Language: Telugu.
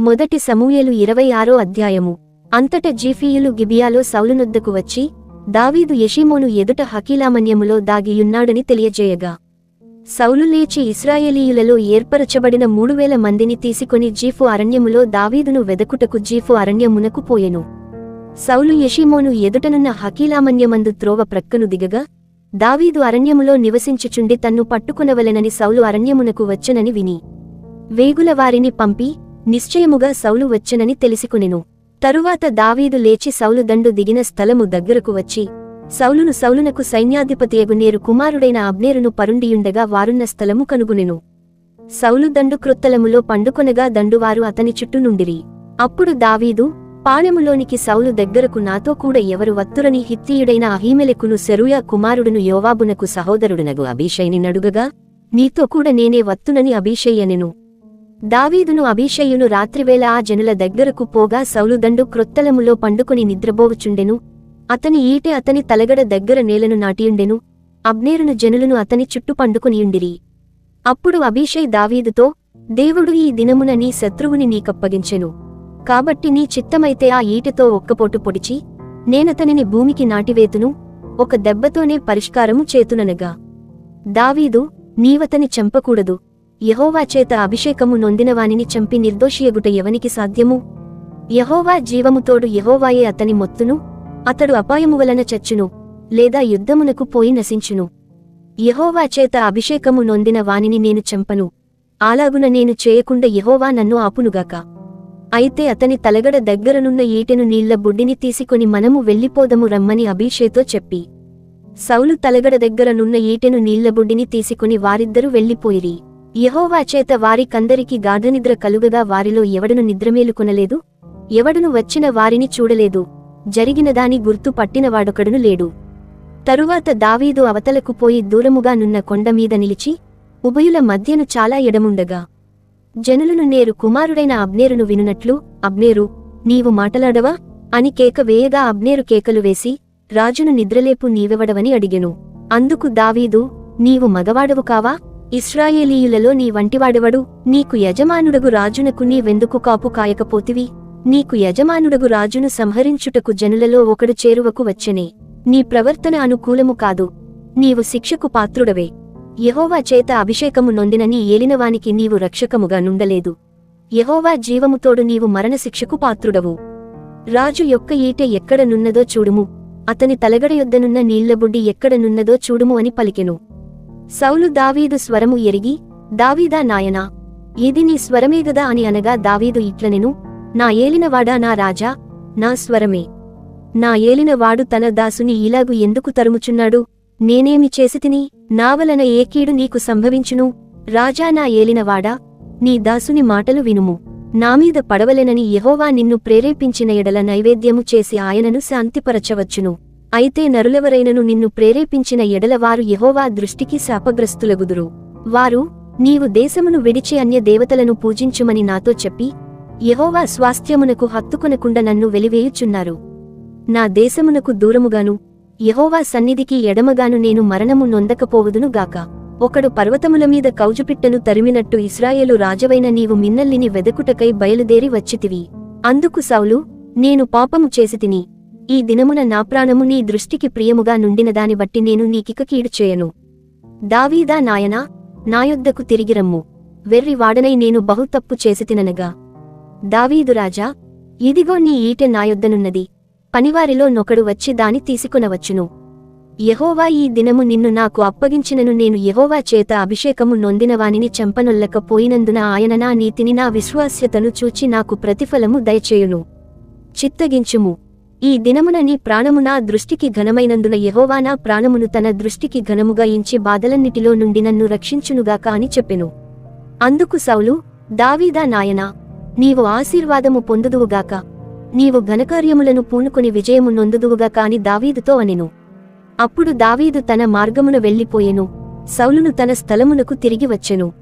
మొదటి సమూయలు ఇరవై ఆరో అధ్యాయము. అంతట జీఫీయులు గిబియాలో సౌలునొద్దకు వచ్చి దావీదు యషీమోను ఎదుట హకీలామన్యములో దాగియున్నాడని తెలియజేయగా. సౌలు లేచి ఇస్రాయేలీయులలో ఏర్పరచబడిన మూడు వేల మందిని తీసుకొని జీఫు అరణ్యములో దావీదును వెదకుటకు జీఫు అరణ్యమునకు పోయెను. సౌలు యషీమోను ఎదుటనున్న హకీలామన్యమందు త్రోవ ప్రక్కను దిగగా దావీదు అరణ్యములో నివసించుచుండి తన్ను పట్టుకునవలెనని సౌలు అరణ్యమునకు వచ్చెనని విని. వేగుల వారిని పంపి నిశ్చయముగా సౌలు వచ్చెనని తెలిసికొనెను. తరువాత దావీదు లేచి సౌలు దండు దిగిన స్థలము దగ్గరకు వచ్చి సౌలును సౌలునకు సైన్యాధిపతియగు నేరు కుమారుడైన అబ్నేరును పరుండియుండగా వారున్న స్థలము కనుగొనెను. సౌలు దండు క్రొత్తలములో పండుకొనగా దండువారు అతని చుట్టూ నుండిరి. అప్పుడు దావీదు పాళెములోనికి సౌలు దగ్గరకు నాతో కూడా ఎవరు వత్తురని హిత్తీయుడైన అహీమెలెకును సెరుయా కుమారుడును యోవాబునకు సహోదరుడునగు అభిషయ్ని నడుగగా నీతో కూడా నేనే వత్తునని అభిషయ్యనెను దావీదును అభిషయును రాత్రివేళ ఆ జనుల దగ్గరకు పోగా సౌలుదండు క్రొత్తలములో పండుకుని నిద్రబోవుచుండెను అతని ఈటె అతని తలగడ దగ్గర నేలను నాటియుండెను. అబ్నేరును జనులను అతని చుట్టూ పండుకునియుండిరి. అప్పుడు అభిషయ్ దావీదుతో దేవుడు ఈ దినమున నీ శత్రువుని నీకప్పగించెను. కాబట్టి నీ చిత్తమైతే ఆ ఈటెతో ఒక్కపోటు పొడిచి నేనతనిని భూమికి నాటివేతును ఒక దెబ్బతోనే పరిష్కారము చేతుననగా. దావీదు నీవతని చంపకూడదు. యహోవా చేత అభిషేకము నొందినవానిని చంపి నిర్దోషియగుట ఎవనికి సాధ్యము? యహోవా జీవముతోడు యహోవాయే అతని మొత్తును అతడు అపాయము వలన చచ్చును లేదా యుద్ధమునకు పోయి నశించును. యహోవా చేత అభిషేకము నొందిన వానిని నేను చంపను అలాగున నేను చేయకుండా యహోవా నన్ను ఆపునుగాక. అయితే అతని తలగడ దగ్గరనున్న ఈటెను నీళ్ళ బుడ్డిని తీసుకొని మనము వెళ్ళిపోదము రమ్మని అభిషేతో చెప్పి సౌలు తలగడ దగ్గరనున్న ఈటెను నీళ్ళ బుడ్డిని తీసుకుని వారిద్దరూ వెళ్ళిపోయిరి. యహోవా చేత వారికందరికి గాఢనిద్ర కలుగగా వారిలో ఎవడును నిద్రమేలుకొనలేదు? ఎవడును వచ్చిన వారిని చూడలేదు? జరిగినదాని గుర్తు పట్టినవాడొకడును లేడు. తరువాత దావీదు అవతలకు పోయి దూరముగా నున్న కొండమీద నిలిచి ఉభయుల మధ్యను చాలా ఎడముండగా. జనులను నేరు కుమారుడైన అబ్నేరును వినునట్లు అబ్నేరు నీవు మాటలాడవా అని కేక వేయగా అబ్నేరు కేకలు వేసి రాజును నిద్రలేపు నీవెవడవని అడిగెను. అందుకు దావీదు నీవు మగవాడవు కావా? ఇస్రాయేలీయులలో నీ వంటివాడెవడు? నీకు యజమానుడగు రాజునకు నీవెందుకు కాపు కాయకపోతివి? నీకు యజమానుడగు రాజును సంహరించుటకు జనులలో ఒకడు చేరువకు వచ్చెనే. నీ ప్రవర్తన అనుకూలము కాదు. నీవు శిక్షకు పాత్రుడవే. యహోవా చేత అభిషేకము నొందినని ఏలినవానికి నీవు రక్షకముగా నుండలేదు. యహోవా జీవముతోడు నీవు మరణశిక్షకు పాత్రుడవు. రాజు యొక్క ఈటె ఎక్కడ నున్నదో చూడుము. అతని తలగడ యొద్దనున్న నీళ్ళబుడ్డి ఎక్కడ నున్నదో చూడుము అని పలికెను. సౌలు దావీదు స్వరము ఎరిగి దావీదా నాయనా ఇది నీ స్వరమేగదా అని అనగా దావీదు ఇట్లనెను నా ఏలినవాడా నా రాజా నా స్వరమే. నా ఏలినవాడు తన దాసుని ఇలాగు ఎందుకు తరుముచున్నాడు? నేనేమి చేసితిని? నావలన ఏ కీడు నీకు సంభవించును? రాజా నా ఏలినవాడా నీ దాసుని మాటలు వినుము. నామీద పడవలెనని యహోవా నిన్ను ప్రేరేపించిన ఎడల నైవేద్యము చేసి ఆయనను శాంతిపరచవచ్చును. అయితే నరులెవరైనను నిన్ను ప్రేరేపించిన ఎడలవారు యహోవా దృష్టికి శాపగ్రస్తులగుదురు. వారు నీవు దేశమును విడిచి అన్య దేవతలను పూజించుమని నాతో చెప్పి యహోవా స్వాస్థ్యమునకు హత్తుకొనకుండా నన్ను వెలివేయుచున్నారు. నా దేశమునకు దూరముగాను యహోవా సన్నిధికి ఎడమగాను నేను మరణము నొందకపోవుదును గాక. ఒకడు పర్వతముల మీద కౌజుపిట్టను తరిమినట్టు ఇస్రాయేలు రాజవైన నీవు మిన్నల్లిని వెదకుటకై బయలుదేరి వచ్చితివి. అందుకు సౌలు నేను పాపము చేసితిని. ఈ దినమున నా ప్రాణము నీ దృష్టికి ప్రియముగా నుండిన దాని బట్టి నేను నీకిక కీడు చేయను. దావీదా నాయనా నాయొద్దకు తిరిగిరమ్ము వెర్రి వాడనై నేను బహు తప్పు చేసితిననగా దావీదు రాజా ఇదిగో నీ ఈటె నాయొద్దనున్నది పనివారిలో నొకడు వచ్చి దాని తీసుకునవచ్చును. యహోవా ఈ దినము నిన్ను నాకు అప్పగించినను నేను యహోవా చేత అభిషేకము నొందినవానిని చంపనొల్లకపోయినందున ఆయన నా నీతిని నా విశ్వాస్యతను చూచి నాకు ప్రతిఫలము దయచేయును. చిత్తగించుము. ఈ దినమున నీ ప్రాణము నా దృష్టికి ఘనమైనందున యహోవా నా ప్రాణమును తన దృష్టికి ఘనముగా ఇంచి బాధలన్నిటిలో నుండి నన్ను రక్షించునుగాక అని చెప్పెను. అందుకు సౌలు దావీదా నాయనా నీవు ఆశీర్వాదము పొందుదువుగాక. నీవు ఘనకార్యములను పూనుకొని విజయము నొందుదువుగాక కాని దావీదుతో అనెను. అప్పుడు దావీదు తన మార్గమున వెళ్ళిపోయెను. సౌలును తన స్థలమునకు తిరిగి వచ్చెను.